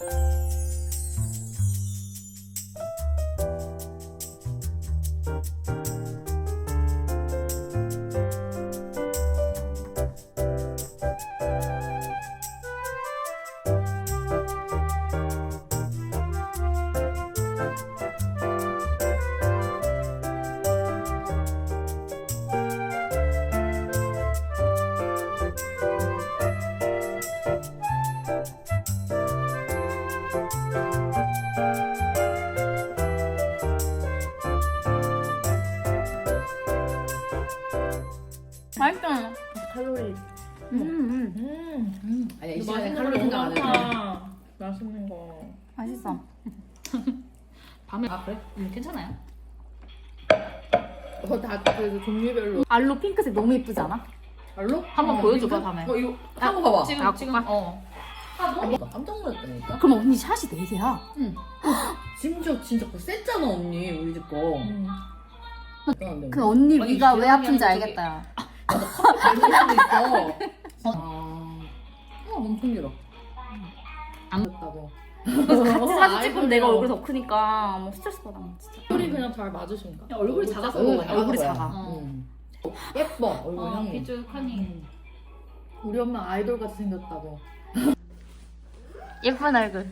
맛있 이 맛있는 시간에 거 칼로리 생각 안 해. 많다. 맛있는 거. 맛있어. 밤에 아 그래? 음, 괜찮아요. 어 다 그래도 종류별로. 알로 핑크색 너무 예쁘지 않아? 알로? 한번 어, 보여줘봐, 이거? 밤에. 어 이거 하고 봐봐. 지금 아, 지금? 어. 아, 깜짝 놀랐다니까. 그럼 언니 샷이 4개야. 심지어 진짜 그거 셌잖아 언니 우리 집 거. 음. 그 언니 위가 왜 기억이 아픈지. 알겠다. 야. 있어. 아, 어 엄청 길어. 안 됐다고. 그래서 같이 사진 찍으면 내가. 얼굴이 더 크니까 뭐 스트레스 받아 진짜. 소리 그냥 잘 맞으신가? 야, 얼굴이 작아서 얼굴 그런 거야. 얼굴이 거야. 작아. 어. 응. 예뻐 얼굴 어, 향이. 비주하니. 우리 엄마 아이돌 같이 생겼다고. 예쁜 얼굴.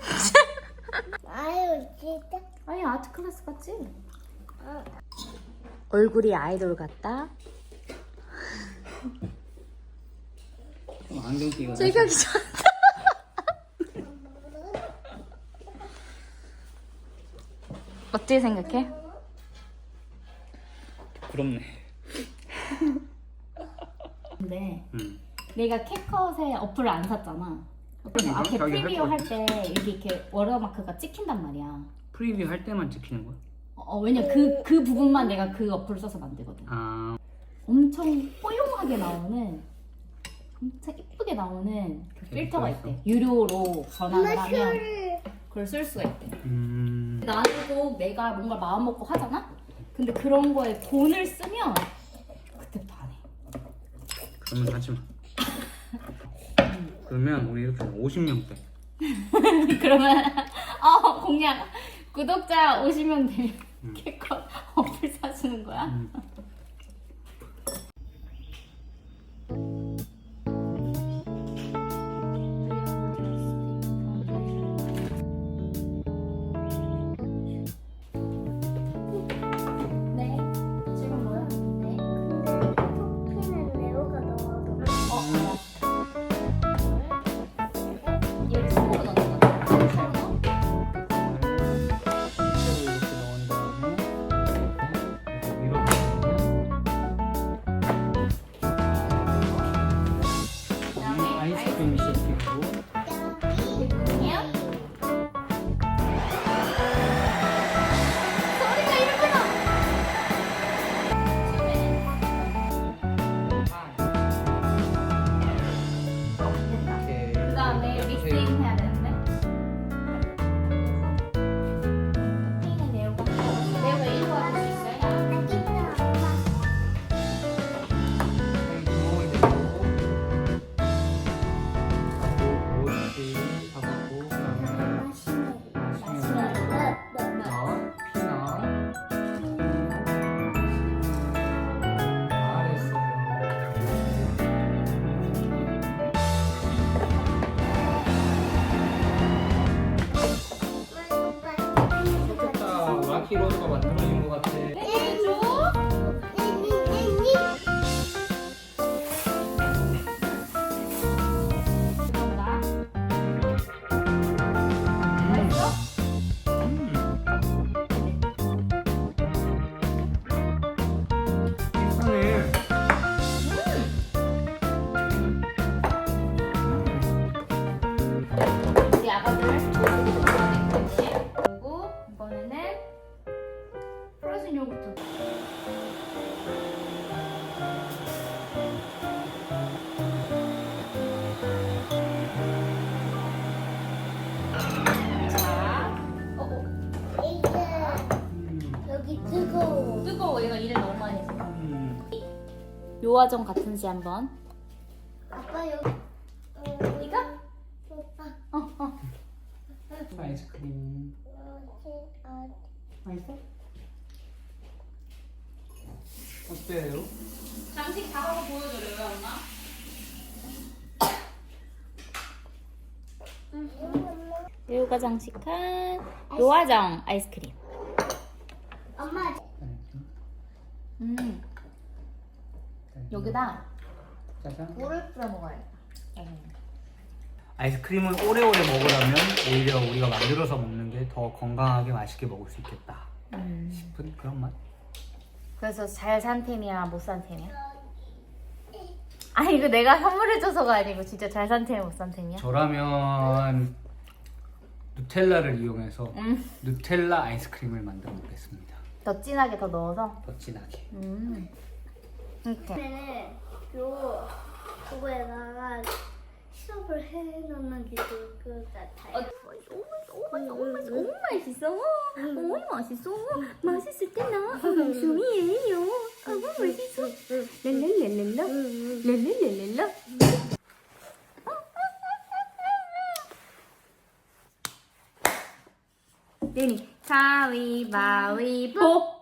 아유 진짜 아니 아트 클래스 같지? 얼굴이 아이돌 같다. 좀 안경 끼고 실격이 좋다. 어떻게 생각해? 부럽네. 근데 응. 내가 캣컷에 어플을 안 샀잖아. 그래서 그러니까 앞에 자기 할 프리뷰 거할때 이렇게 이렇게 워터마크가 찍힌단 말이야. 프리뷰 할 때만 찍히는 거야? 어, 왜냐 그, 그 부분만 내가 그 어플을 써서 만들거든. 아, 엄청 뽀용하게 나오는 엄청 이쁘게 나오는 그 필터가 있대. 유료로 전환을 하면 그걸 쓸 수가 있대. 음, 나는 꼭 내가 뭔가 마음 먹고 하잖아? 근데 그런 거에 돈을 쓰면 그때부터 안 해. 그러면 하지 마. 그러면 우리 이렇게 50명 때. 그러면 어 공약 구독자 오시면 되면 음. 캣컷 어플 사주는 거야? 음. 마키로드가 만들어진 것 같아. 비싸네 우리 아 요화정 같은 시 한번 아빠 여기 어, 이거? 오빠 어, 어. 아이스크림. 맛있어? 어때요? 장식 다 하고 보여드려요, 엄마? 류가 장식한 요화정 아이스크림. 엄마 음, 여기다 짜잔. 물을 뿌려 먹어야겠다. 아이스크림을 오래오래 먹으려면 오히려 우리가 만들어서 먹는 게 더 건강하게 맛있게 먹을 수 있겠다 음. 싶은 그런 맛. 그래서 잘 산 템이야, 못 산 템이야? 아니 이거 내가 선물해줘서가 아니고 진짜 잘 산 템이야, 못 산 템이야? 저라면 누텔라를 이용해서 음. 누텔라 아이스크림을 만들어 보겠습니다. 더 진하게 더 넣어서. 더 진하게. 음. 그러면은 요 그거에다가 시럽을 해놓는 게 좋을 것 같아요. 너무 맛있어. 너무 맛있어. 맛있을 때나 목소리예요. 너무 맛있어. 랄랄랄랄라. 랄랄랄랄라. 내니 가위바위보.